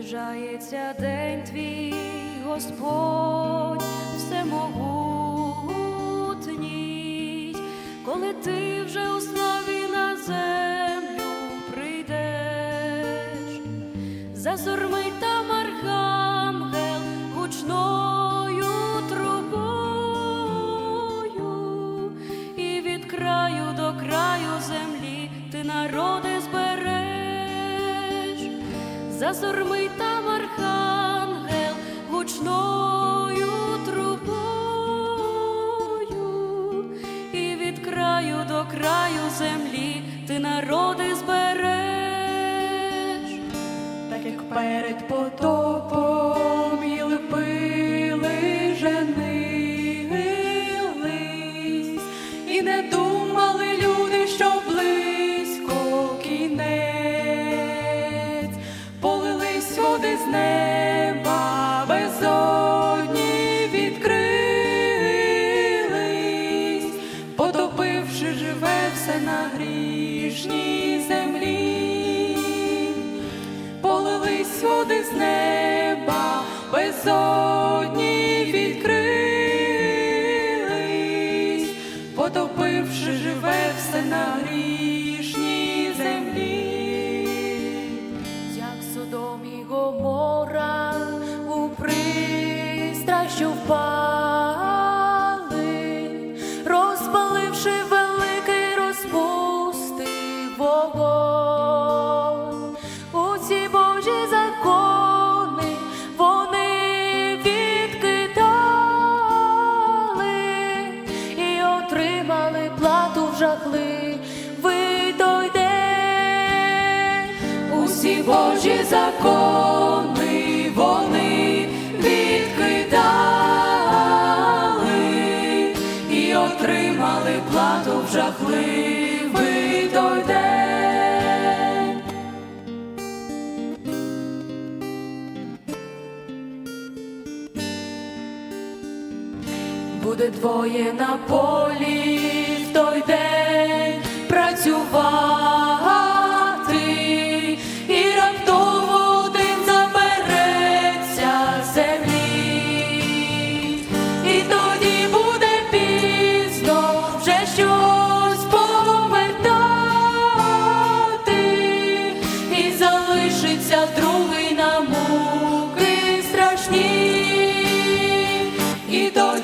наближається день твій, Господь, всемогутній, коли ти вже у славі на землю прийдеш, зазурмить там архангел гучною зазурмить там архангел гучною трубою, і від краю до краю землі ти народи збереш. так як перед потопом грішній землі. Полились води з неба, безодні Усі Божі закони вони відкидали і отримали плату в жахливий той день. Буде двоє на полі в той день працювати,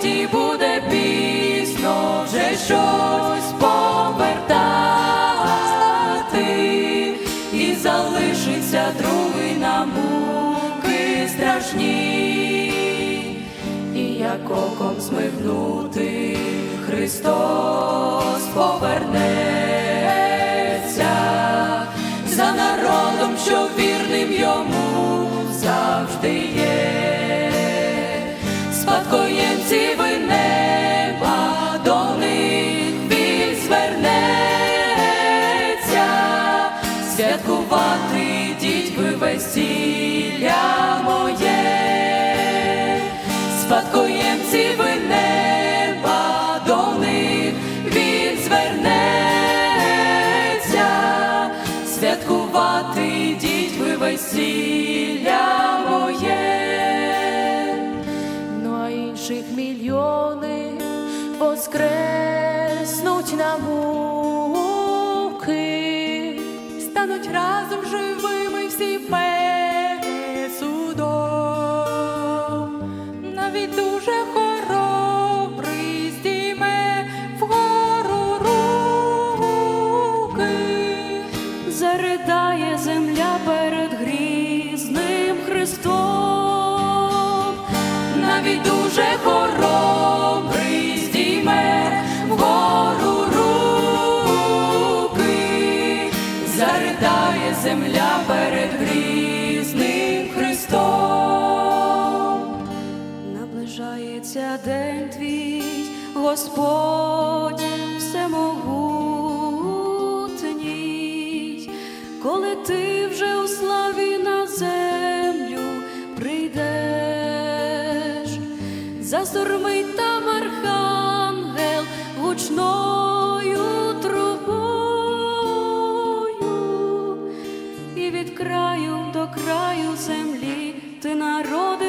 І буде пізно вже щось повертати, і залишиться другий на муки страшні, і як оком змигнути Христос повернеться ви неба, до них він звернеться, святкувати йдіть ви весілля моє, спадкоємці ви неба, до них він звернеться, святкувати йдіть ви весілля мільйони воскреснуть на муки. стануть разом живими всі перед судом. Навіть дуже хоробрий здійме вгору руки. заридає земля перед грізним Христом. Навіть дуже хоробрий Господь всемогутній, коли ти вже у славі на землю прийдеш, зазурмить там архангел гучною трубою, і від краю до краю землі ти народи